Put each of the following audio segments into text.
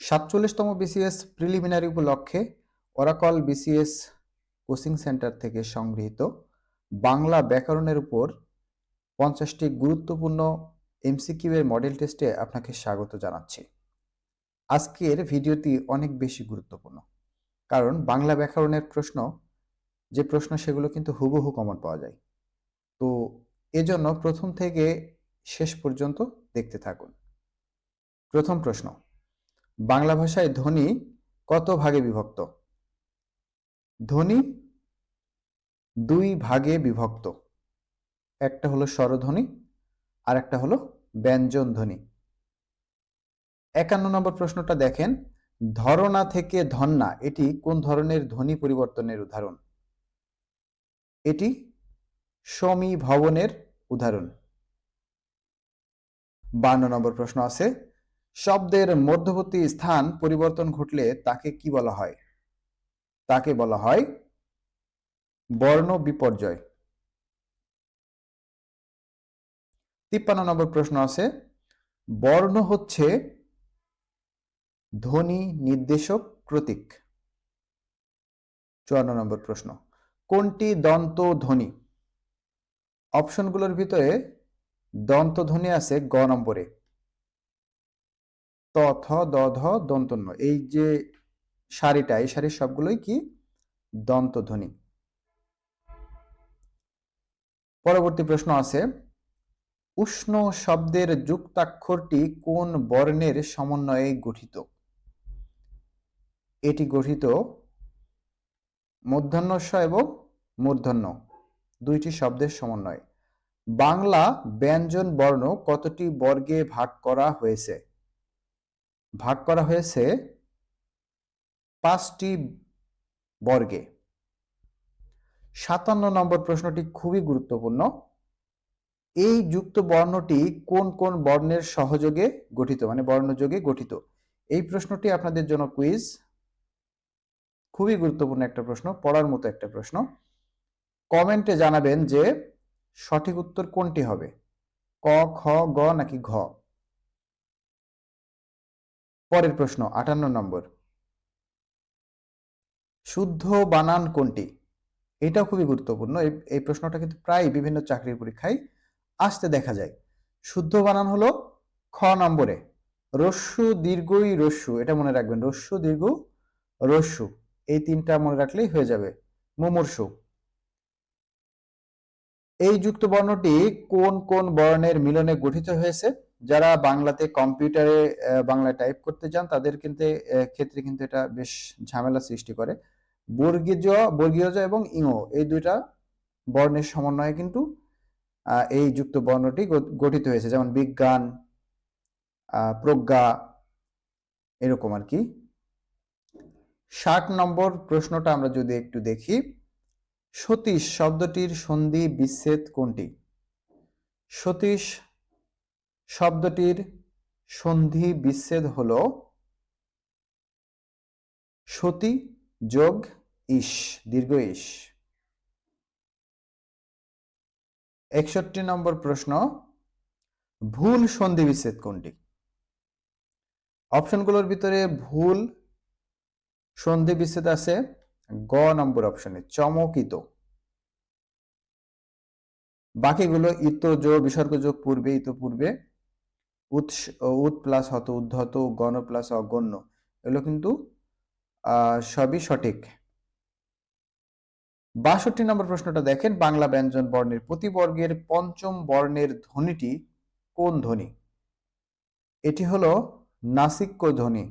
সাতচল্লিশতম BCS preliminary উপলক্ষে Oracle BCS coaching centre থেকে সংগৃহীত বাংলা ব্যাকরণের উপর পঞ্চাশটি গুরুত্বপূর্ণ এমসিকিউ এর মডেল টেস্টে আপনাকে স্বাগত জানাচ্ছি। আজকের ভিডিওটি অনেক বেশি গুরুত্বপূর্ণ, কারণ বাংলা ব্যাকরণের প্রশ্ন, যে প্রশ্ন সেগুলো কিন্তু হুবহু কমন পাওয়া যায়। তো এজন্য প্রথম থেকে শেষ পর্যন্ত দেখতে থাকুন। প্রথম প্রশ্ন বাংলা ভাষায় ধ্বনি কত ভাগে বিভক্ত? ধ্বনি দুই ভাগে বিভক্ত। একটা হলো স্বরধ্বনি আর একটা হলো ব্যঞ্জন ধ্বনি একান্ন নম্বর প্রশ্নটা দেখেন, ধরনা থেকে ধন্না এটি কোন ধরনের ধ্বনি পরিবর্তনের উদাহরণ? এটি সমী ভবনের উদাহরণ। বান্ন নম্বর প্রশ্ন আছে শব্দের মধ্যবর্তী স্থান পরিবর্তন ঘটলে তাকে কি বলা হয়? তাকে বলা হয় বর্ণ বিপর্যয়। তিপ্পান্ন নম্বর প্রশ্ন আছে, বর্ণ হচ্ছে ধ্বনি নির্দেশক প্রতীক। চুয়ান্ন নম্বর প্রশ্ন, কোনটি দন্ত ধ্বনি? অপশনগুলোর ভিতরে দন্ত ধ্বনি আছে গ নম্বরে। ত থ দ ধ দন্তন্য। এই যে সারিটা, এই সারির সবগুলোই কি? দন্তধ্বনি। পরবর্তী প্রশ্ন আছে, উষ্ণ শব্দের যুক্তাক্ষরটি কোন বর্ণের সমন্বয়ে গঠিত? এটি গঠিত মূর্ধন্যস্ব এবং মূর্ধন্য, দুইটি শব্দের সমন্বয়। বাংলা ব্যঞ্জন বর্ণ কতটি বর্গে ভাগ করা হয়েছে? ভাগ করা হয়েছে পাঁচটি বর্গে। সাতান্ন নম্বর প্রশ্নটি খুবই গুরুত্বপূর্ণ। এই যুক্ত বর্ণটি কোন কোন বর্ণের সহযোগে গঠিত মানে বর্ণযোগে গঠিত? এই প্রশ্নটি আপনাদের জন্য কুইজ। খুবই গুরুত্বপূর্ণ একটা প্রশ্ন, পড়ার মতো একটা প্রশ্ন। কমেন্টে জানাবেন যে সঠিক উত্তর কোনটি হবে? ক, খ, গ নাকি ঘ? পরের প্রশ্ন, আটান্ন নম্বর। শুদ্ধ বানান কোনটি? এটাও খুবই গুরুত্বপূর্ণ। এই- প্রশ্নটা কিন্তু প্রায় বিভিন্ন চাকরির পরীক্ষায় আসতে দেখা যায়। শুদ্ধ বানান হলো খ নম্বরে, রস্যু দীর্ঘই রস্যু। এটা মনে রাখবেন, রস্যু দীর্ঘ, রস্যু। এই তিনটা মনে রাখলেই হয়ে যাবে, মুমূর্ষু। এই যুক্ত বর্ণটি কোন কোন বর্ণের মিলনে গঠিত হয়েছে? যারা বাংলাতে কম্পিউটারে বাংলা টাইপ করতে চান, তাদের কিন্তু ক্ষেত্রে কিন্তু এটা বেশ ঝামেলা সৃষ্টি করে। বর্গীয় জ বর্গীয় জ এবং ইঙো এই দুইটা বর্ণের সমন্বয়ে কিন্তু এই যুক্ত বর্ণটি গঠিত হয়েছে। যেমন বিজ্ঞান প্রজ্ঞা, এরকম আর কি। ষাট নম্বর প্রশ্নটা আমরা যদি একটু দেখি, সতীশ শব্দটির সন্ধি বিচ্ছেদ কোনটি? সতীশ শব্দটির সন্ধি বিচ্ছেদ হল সতী যোগ ইস, দীর্ঘ ইস। একষট্টি নম্বর প্রশ্ন, ভুল সন্ধি বিচ্ছেদ কোনটি? অপশনগুলোর ভিতরে ভুল সন্ধি বিচ্ছেদ আছে, গ নম্বর অপশনে, চমকিত। বাকিগুলো ইত যোগ, বিসর্গ যোগ, পূর্বে ইত পূর্বে উৎস, উৎ প্লাস হত, উদ্ধত, গণ প্লাস অগণ্য, এগুলো কিন্তু সবই সঠিক। বাষট্টি নম্বর প্রশ্নটা দেখেন, বাংলা ব্যঞ্জন বর্ণের প্রতিবর্গের পঞ্চম বর্ণের ধ্বনিটি কোন ধ্বনি? এটি হলো নাসিক্য ধ্বনি।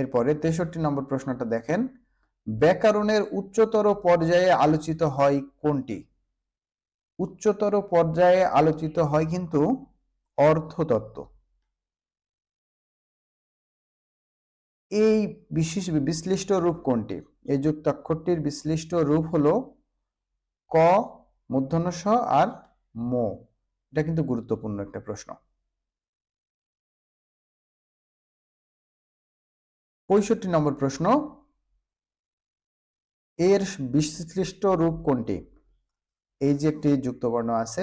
এরপরে তেষট্টি নম্বর প্রশ্নটা দেখেন, ব্যাকরণের উচ্চতর পর্যায়ে আলোচিত হয় কোনটি? উচ্চতর পর্যায়ে আলোচিত হয় কিন্তু অর্থতত্ত্ব। এই বিশেষ বিশ্লিষ্ট রূপ কোনটি? এই যুক্তাক্ষরটির বিশ্লিষ্ট রূপ হলো ক মূর্ধন্য ষ আর মো। এটা কিন্তু গুরুত্বপূর্ণ একটা প্রশ্ন। পঁয়ষট্টি নম্বর প্রশ্ন। এর বিশ্লিষ্ট রূপ কোনটি? এই যে একটি যুক্তবর্ণ আছে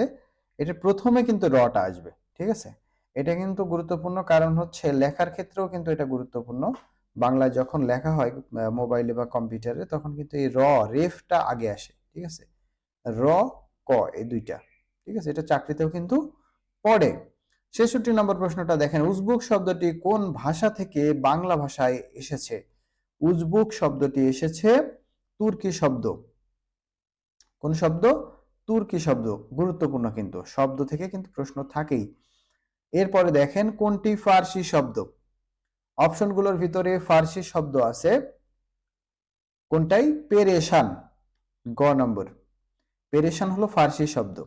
এটা প্রথমে কিন্তু রটা আসবে, ঠিক আছে? এটা কিন্তু গুরুত্বপূর্ণ কারণ হচ্ছে লেখার ক্ষেত্রেও কিন্তু এটা গুরুত্বপূর্ণ। বাংলায় যখন লেখা হয় মোবাইলে বা কম্পিউটারে, তখন কিন্তু এই র, রেফটা আগে আসে, ঠিক আছে? র, ক, এই দুইটা, ঠিক আছে? এটা চাকরিতেও কিন্তু পড়ে। ছেষট্টি নম্বর প্রশ্নটা দেখেন, উজবুক শব্দটি কোন ভাষা থেকে বাংলা ভাষায় এসেছে? উজবুক শব্দটি এসেছে তুর্কি শব্দ। কোন শব্দ? তুর্কি শব্দ গুরুত্বপূর্ণ কিন্তু, শব্দ থেকে কিন্তু প্রশ্ন থাকেই। এরপরে দেখেন কোনটি ফার্সি শব্দ? অপশনগুলোর ভিতরে ফার্সি শব্দ আছে। কোনটাই? পেরেশান, গ নম্বর। পেরেশান হলো ফার্সি শব্দ।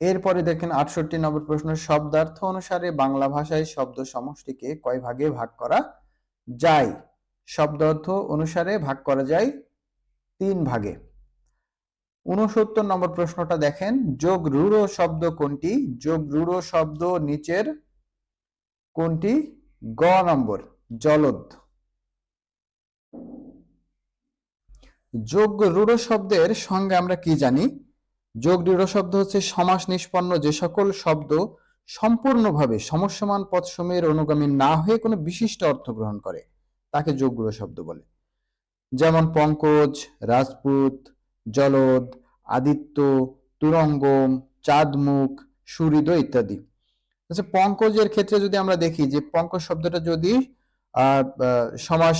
এরপরে দেখেন আটষট্টি নম্বর প্রশ্ন শব্দার্থ অনুসারে বাংলা ভাষায় শব্দ সমষ্টিকে কয় ভাগে ভাগ করা যায়? শব্দার্থ অনুসারে ভাগ করা যায় তিন ভাগে। উনসত্তর নম্বর প্রশ্নটা দেখেন, যোগ রূঢ় শব্দ কোনটি? যোগ রূঢ় শব্দ নিচের কোনটি? গ নম্বর, জলদ। যোগ রূঢ় শব্দের সঙ্গে আমরা কি জানি? যোগ দৃঢ় শব্দ হচ্ছে সমাস নিষ্পন্ন যে সকল শব্দ সম্পূর্ণভাবে সমস্যমান পদসমূহের অনুগামী না হয়ে কোনো বিশিষ্ট অর্থ গ্রহণ করে। তাকে যোগ দৃঢ় শব্দ বলে। যেমন পঙ্কজ, রাজপুত জলদ, আদিত্য, তুরঙ্গম, চাঁদমুখ, সুহৃদ ইত্যাদি। আচ্ছা পঙ্কজের ক্ষেত্রে যদি আমরা দেখি যে পঙ্কজ শব্দটা যদি সমাস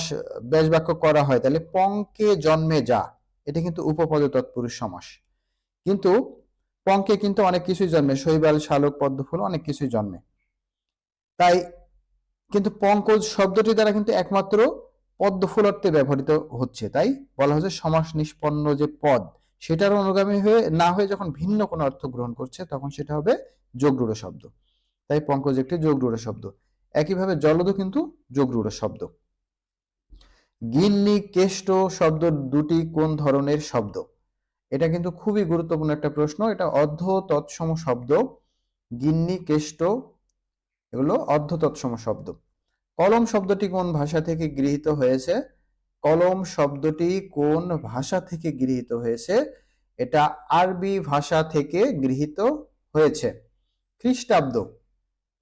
বেশ বাক্য করা হয়, তাহলে পঙ্কে জন্মে যা, এটা কিন্তু উপপদ তৎপুরুষ সমাস। কিন্তু পঙ্কে কিন্তু অনেক কিছুই জন্মে, শৈবাল, শালক, পদ্মফুল অনেক কিছুই জন্মে। তাই কিন্তু পঙ্কজ শব্দটি দ্বারা কিন্তু একমাত্র অর্থে ব্যবহৃত হচ্ছে, তাই বলা হচ্ছে সমাস নিষ্পন্ন যে পদ, সেটার অনুগামী হয়ে, না হয়ে যখন ভিন্ন কোনো অর্থ গ্রহণ করছে, তখন সেটা হবে যোগরূঢ় শব্দ। তাই পঙ্কজ একটি যোগরূঢ় শব্দ। একইভাবে জলদ কিন্তু যোগরূঢ় শব্দ। গিন্নি কেষ্ট শব্দ দুটি কোন ধরনের শব্দ? এটা কিন্তু খুবই গুরুত্বপূর্ণ একটা প্রশ্ন। এটা অর্ধ তৎসম শব্দ, গিন্নি কেষ্ট, এগুলো অর্ধ তৎসম শব্দ। কলম শব্দটি কোন ভাষা থেকে গৃহীত হয়েছে? কলম শব্দটি কোন ভাষা থেকে গৃহীত হয়েছে? এটা আরবি ভাষা থেকে গৃহীত হয়েছে। খ্রিস্টাব্দ।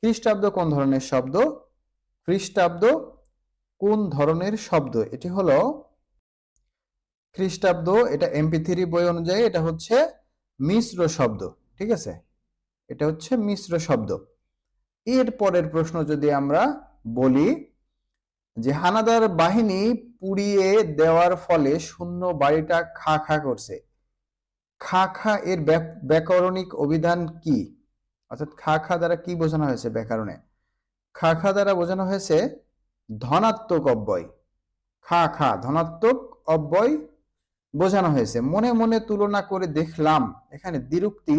খ্রিস্টাব্দ কোন ধরনের শব্দ? খ্রিস্টাব্দ কোন ধরনের শব্দ? এটি হলো খ্রিস্টাব্দ, এটা এমপি থ্রি বই অনুযায়ী এটা হচ্ছে মিশ্র শব্দ, ঠিক আছে? এটা হচ্ছে মিশ্র শব্দ। এর পরের প্রশ্ন যদি আমরা বলি যে হানাদার বাহিনী পুড়িয়ে দেওয়ার ফলে শূন্য বাড়িটা খা খা করছে। খা খা এর ব্যাকরণিক অভিধান কি? অর্থাৎ খা খা দ্বারা কি বোঝানো হয়েছে ব্যাকরণে? খা খা দ্বারা বোঝানো হয়েছে ধনাত্মক অব্যয়। খা খা, ধনাত্মক অব্যয় বোঝানো হয়েছে। মনে মনে তুলনা করে দেখলাম, এখানে দ্বিরুক্তি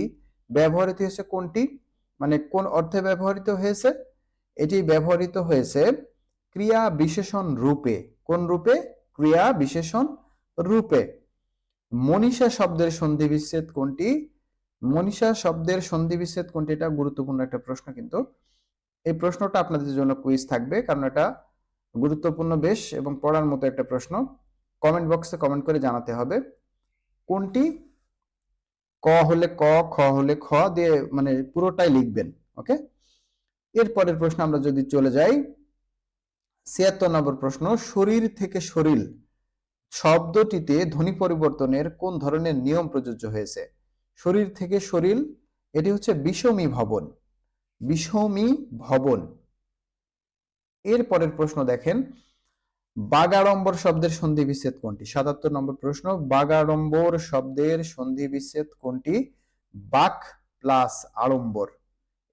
ব্যবহৃত হয়েছে কোনটি? মানে কোন অর্থে ব্যবহৃত হয়েছে? এটি ব্যবহৃত হয়েছে ক্রিয়া বিশেষণ রূপে। কোন রূপে? ক্রিয়া বিশেষণ রূপে। মনীষা শব্দের সন্ধি বিচ্ছেদ কোনটি? মনীষা শব্দের সন্ধি বিচ্ছেদ কোনটি? এটা গুরুত্বপূর্ণ একটা প্রশ্ন কিন্তু। এই প্রশ্নটা আপনাদের জন্য কুইজ থাকবে, কারণ এটা গুরুত্বপূর্ণ বেশ এবং পড়ার মতো একটা প্রশ্ন। কমেন্ট বক্সে কমেন্ট করে জানাতে হবে। কোনটি? ক হলে ক, খ হলে খ দিয়ে মানে পুরোটাই লিখবেন, ওকে? এরপরের প্রশ্ন আমরা যদি চলে যাই, ছিয়াত্তর নম্বর প্রশ্ন, শরীর থেকে শরীর শব্দটিতে ধ্বনি পরিবর্তনের কোন ধরনের নিয়ম প্রযোজ্য হয়েছে? শরীর থেকে শরীর, এটি হচ্ছে বিষমী ভবন বিষমী ভবন। এর পরের প্রশ্ন দেখেন, বাগাড়ম্বর শব্দের সন্ধি বিচ্ছেদ কোনটি? সাতাত্তর নম্বর প্রশ্ন, বাগাড়ম্বর শব্দের সন্ধি বিচ্ছেদ কোনটি? বাক প্লাস আড়ম্বর।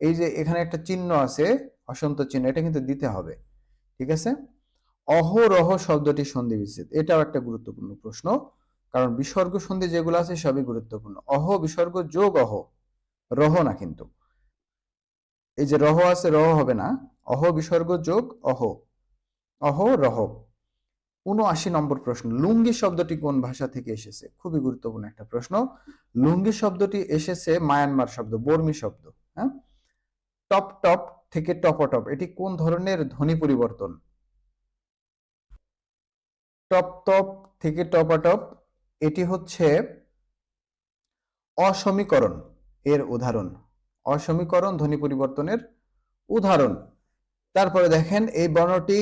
এই যে এখানে একটা চিহ্ন আছে, অসন্ত চিহ্ন, এটা কিন্তু দিতে হবে, ঠিক আছে? অহরহ শব্দটি সন্ধি বিচ্ছেদ এটাও একটা গুরুত্বপূর্ণ প্রশ্ন, কারণ বিসর্গ সন্ধি যেগুলো আছে সবই গুরুত্বপূর্ণ। অহ বিসর্গ যোগ অহ, রহ না কিন্তু। এই যে রহ আছে, রহ হবে না, অহ বিসর্গ যোগ অহ অহ রহ। উনআশি নম্বর প্রশ্ন, লুঙ্গি শব্দটি কোন ভাষা থেকে এসেছে? খুবই গুরুত্বপূর্ণ একটা প্রশ্ন, লুঙ্গি শব্দটি এসেছে মায়ানমার শব্দ, বর্মী শব্দ হ্যাঁ? টপ টপ থেকে টপটপ এটি কোন ধরনের ধ্বনি পরিবর্তন? টপ টপ থেকে টপাটপ এটি হচ্ছে অসমীকরণ এর উদাহরণ। অসমীকরণ ধ্বনি পরিবর্তনের উদাহরণ। তারপরে দেখেন, এই বর্ণটি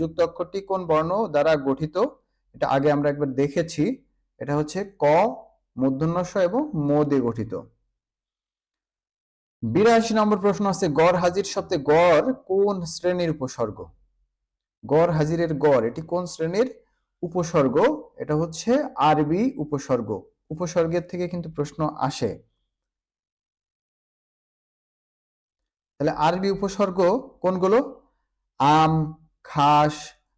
যুক্ত অক্ষরটি কোন বর্ণ দ্বারা গঠিত? এটা আগে আমরা একবার দেখেছি। এটা হচ্ছে ক মূর্ধন্য ষ এবং ম দিয়ে গঠিত। বিরাশি নম্বর প্রশ্ন আছে, গড় হাজির শব্দে গড় কোন শ্রেণির উপসর্গ? গড় হাজিরের গড়, এটি কোন শ্রেণির উপসর্গ? এটা হচ্ছে আরবি উপসর্গ। উপসর্গের থেকে কিন্তু প্রশ্ন আসে। তাহলে আরবি উপসর্গ কোনগুলো? আম, খাস,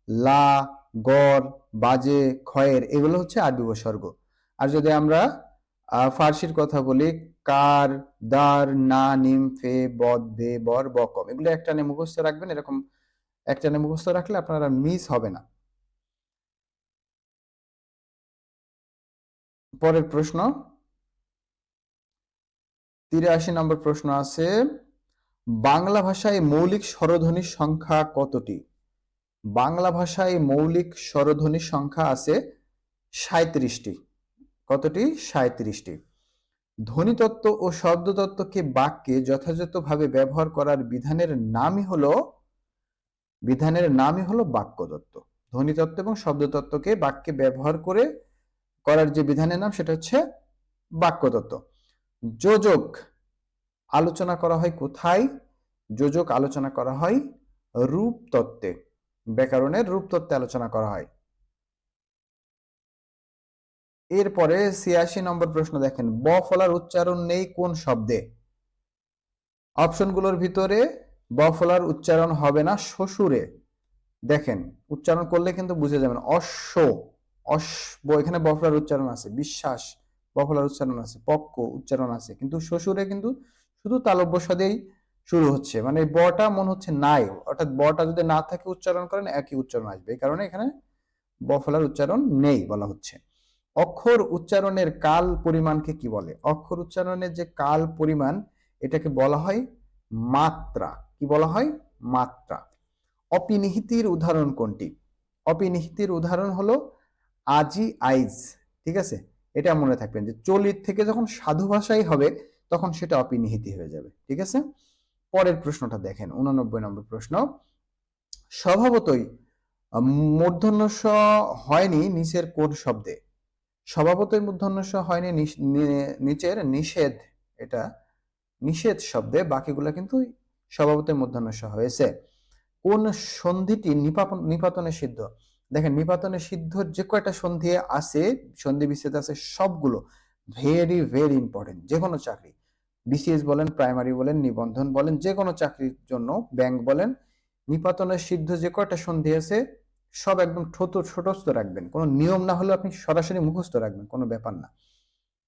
লা, গড়, বাজে খয়ের এগুলো হচ্ছে আরবি উপসর্গ। আর যদি আমরা ফার্সির কথা বলি, কার, দার, না, নিম, ফে, বদ বে বর বকম এগুলো একটা নে মুখস্থ রাখবেন, এরকম একটা নে মুখস্থ রাখলে আপনারা মিস হবে না। পরের প্রশ্ন। তিরাশি নম্বর প্রশ্ন আছে, বাংলা ভাষায় মৌলিক স্বরধ্বনির সংখ্যা কতটি? বাংলা ভাষায় মৌলিক স্বরধ্বনির সংখ্যা আছে সাঁত্রিশটি কতটি? সাঁত্রিশটি ধ্বনিতত্ত্ব ও শব্দতত্ত্বকে বাক্যে যথাযথভাবে ব্যবহার করার বিধানের নামই হলো, বিধানের নামই হলো বাক্যতত্ত্ব। ধ্বনিতত্ত্ব এবং শব্দতত্ত্বকে বাক্যে ব্যবহার করে করার যে বিধানের নাম সেটা হচ্ছে বাক্যতত্ত্ব। যোজক আলোচনা করা হয় কোথায়? যোজক আলোচনা করা হয় রূপতত্ত্বে। ব্যাকরণের রূপতত্ত্বে আলোচনা করা হয়। এরপরে ছিয়াশি নম্বর প্রশ্ন দেখেন, ব ফলার উচ্চারণ নেই কোন শব্দে? অপশনগুলোর ভিতরে ব ফলার উচ্চারণ হবে না শ্বশুরে। দেখেন, উচ্চারণ করলে কিন্তু বুঝে যাবেন, অশ্ব অশ ব- এখানে ব ফলার উচ্চারণ আছে, বিশ্বাস, ব ফলার উচ্চারণ আছে, পক্ক উচ্চারণ আছে, কিন্তু শ্বশুরে কিন্তু শুধু তালব্য সদেই শুরু হচ্ছে মানে বটা মনে হচ্ছে নাই, অর্থাৎ বটা যদি না থাকে উচ্চারণ করেন একই উচ্চারণ আসবে, এই কারণে এখানে ব ফলার উচ্চারণ নেই বলা হচ্ছে। অক্ষর উচ্চারণের কাল পরিমাণকে কি বলে? অক্ষর উচ্চারণের যে কাল পরিমাণ, এটাকে বলা হয় মাত্রা। কি বলা হয়? মাত্রা। অপিনিহিতির উদাহরণ কোনটি? অপিনিহিতির উদাহরণ হলো আজি আইজ, ঠিক আছে? এটা মনে থাকবেন যে চলিত থেকে যখন সাধু ভাষাই হবে, তখন সেটা অপিনিহিতি হয়ে যাবে, ঠিক আছে? পরের প্রশ্নটা দেখেন, উননব্বই নম্বর প্রশ্ন। স্বভাবতই মূর্ধন্য স হয়নি নিচের কোন শব্দে। স্বভাবতই মূর্ধন্য স হয়নি নিচের নিষেধ এটা, নিষেধ শব্দে বাকিগুলো কিন্তু স্বভাবতই মূর্ধন্য স হয়েছে। কোন সন্ধিটি নিপাপন নিপাতনে সিদ্ধ? দেখেন, নিপাতনে সিদ্ধর যে কয়টা সন্ধি আছে, সন্ধি বিচ্ছেদ আছে, সবগুলো ভেরি ভেরি ইম্পর্টেন্ট যে কোনো চাকরি। বিসিএস বলেন প্রাইমারি বলেন, নিবন্ধন বলেন, যে কোনো চাকরির জন্য ব্যাংক বলেন নিপাতনের সিদ্ধ যে কয়টা সন্ধি আছে সব একদম ছোট, ছোটস্থ রাখবেন। কোনো নিয়ম না হলে আপনি সরাসরি মুখস্থ রাখবেন, কোনো ব্যাপার না।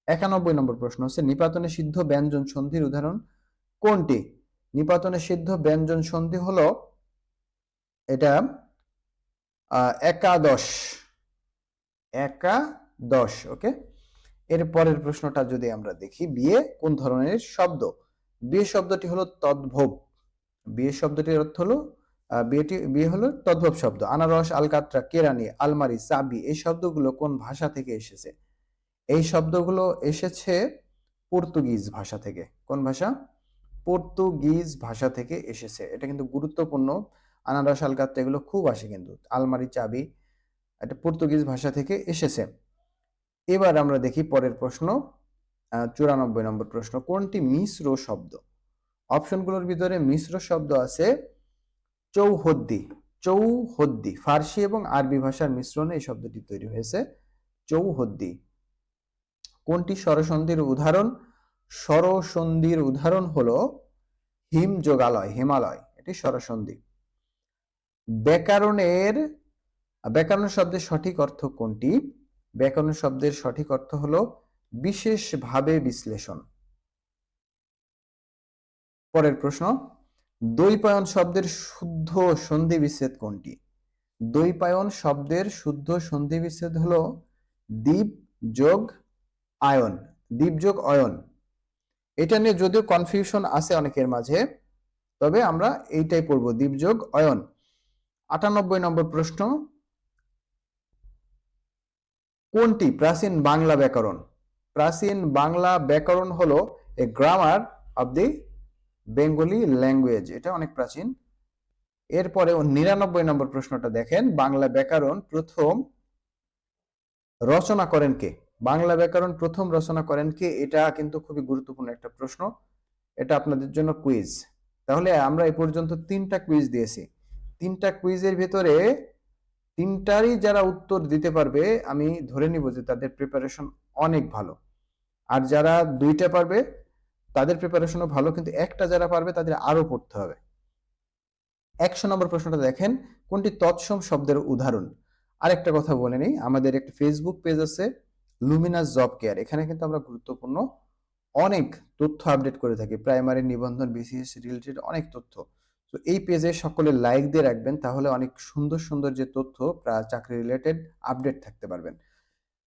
একানব্বই নম্বর প্রশ্ন হচ্ছে, নিপাতনে সিদ্ধ ব্যঞ্জন সন্ধির উদাহরণ কোনটি? নিপাতনে সিদ্ধ ব্যঞ্জন সন্ধি হলো এটা একাদশ। একাদশ, ওকে? এর পরের প্রশ্নটা যদি আমরা দেখি, বিয়ে কোন ধরনের শব্দ? বিয়ে শব্দটি হলো তদ্ভব। বিয়ে শব্দটির অর্থ হলো বিয়েটি বিয়ে হলো তদ্ভব শব্দ। আনারস, আলকাত্রা, কেরানি, আলমারি, চাবি, এই শব্দগুলো কোন ভাষা থেকে এসেছে? এই শব্দগুলো এসেছে পর্তুগিজ ভাষা থেকে। কোন ভাষা? পর্তুগিজ ভাষা থেকে এসেছে। এটা কিন্তু গুরুত্বপূর্ণ। আনারস, আলকাত্রা এগুলো খুব আসে কিন্তু। আলমারি, চাবি, এটা পর্তুগিজ ভাষা থেকে এসেছে। এবার আমরা দেখি পরের প্রশ্ন চুরানব্বই নম্বর প্রশ্ন। কোনটি মিশ্র শব্দ? অপশনগুলোর ভিতরে মিশ্র শব্দ আছে চৌহদ্দি চৌহদ্দি, ফার্সি এবং আরবি ভাষার মিশ্রণে এই শব্দটি তৈরি হয়েছে। চৌহদ্দি। কোনটি স্বরসন্ধির উদাহরণ? স্বরসন্ধির উদাহরণ হলো হিম যোগালয়, হিমালয়। এটি স্বরসন্ধি। ব্যাকরণের ব্যাকরণ শব্দের সঠিক অর্থ কোনটি? ব্যাকরণ শব্দের সঠিক অর্থ হলো বিশেষভাবে বিশ্লেষণ। পরের প্রশ্ন। দ্বৈপায়ন শব্দের শুদ্ধ সন্ধি বিচ্ছেদ কোনটি? দ্বৈপায়ন শব্দের শুদ্ধ সন্ধি বিচ্ছেদ হলো দ্বীপ যোগ আয়ন, দ্বীপ যোগ অয়ন। এটা নিয়ে যদিও কনফিউশন আছে অনেকের মাঝে, তবে আমরা এইটাই পড়ব, দ্বীপ যোগ অয়ন। আটানব্বই নম্বর প্রশ্ন, কোনটি প্রাচীন বাংলা ব্যাকরণ? প্রাচীন বাংলা ব্যাকরণ হলো a grammar of the Bengali language এটা অনেক প্রাচীন। এরপরে নিরানব্বই নম্বর প্রশ্নটা দেখেন, বাংলা ব্যাকরণ প্রথম রচনা করেন কে? বাংলা ব্যাকরণ প্রথম রচনা করেন কে? এটা কিন্তু খুবই গুরুত্বপূর্ণ একটা প্রশ্ন। এটা আপনাদের জন্য কুইজ তাহলে আমরা এ পর্যন্ত তিনটা কুইজ দিয়েছি। তিনটা কুইজের ভিতরে তিনটারই যারা উত্তর দিতে পারবে, আমি ধরে নিব যে তাদের প্রিপারেশন অনেক ভালো। আর যারা দুইটা পারবে তাদের প্রিপারেশনও ভালো, কিন্তু একটা যারা পারবে তাদের আরও পড়তে হবে। একশো নম্বর প্রশ্নটা দেখেন, কোনটি তৎসম শব্দের উদাহরণ? আরেকটা কথা বলে নিই, আমাদের একটা ফেসবুক পেজ আছে লুমিনাস জব কেয়ার এখানে কিন্তু আমরা গুরুত্বপূর্ণ অনেক তথ্য আপডেট করে থাকি প্রাইমারি নিবন্ধন বিসিএস রিলেটেড অনেক তথ্য। তো এই পেজে সকলে লাইক দিয়ে রাখবেন, তাহলে অনেক সুন্দর সুন্দর যে তথ্য প্রা- চাকরি রিলেটেড আপডেট থাকতে পারবেন।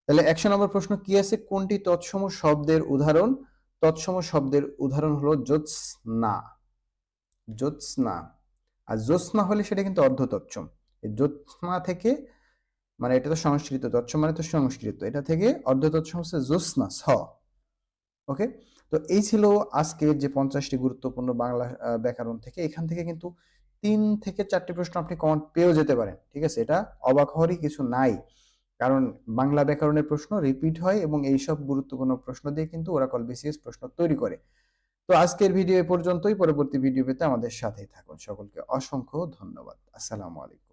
তাহলে একশো নম্বর প্রশ্ন কি আছে? কোনটি তৎসম শব্দের উদাহরণ? তৎসম শব্দের উদাহরণ হলো জ্যোৎস্না। জ্যোৎস্না। আর জ্যোৎস্না হলে সেটা কিন্তু অর্ধ তৎসম এই জ্যোৎস্না থেকে মানে এটা তো সংস্কৃত, তৎসম মানে তো সংস্কৃত। এটা থেকে অর্ধ তৎসম হচ্ছে জ্যোৎস্না ছ ওকে? তো এই ছিল আজকের যে পঞ্চাশটি গুরুত্বপূর্ণ বাংলা ব্যাকরণ থেকে। এখান থেকে কিন্তু তিন থেকে চারটি প্রশ্ন আপনি কমন পেয়েও যেতে পারেন। ঠিক আছে? এটা অবাক হওয়ারই কিছু নাই। কারণ বাংলা ব্যাকরণের প্রশ্ন রিপিট হয় এবং এইসব গুরুত্বপূর্ণ প্রশ্ন দিয়ে কিন্তু ওরা কল বিসিএস প্রশ্ন তৈরি করে। তো আজকের ভিডিও এ পর্যন্তই। পরবর্তী ভিডিও পেতে আমাদের সাথেই থাকুন। সকলকে অসংখ্য ধন্যবাদ। আসসালামু আলাইকুম।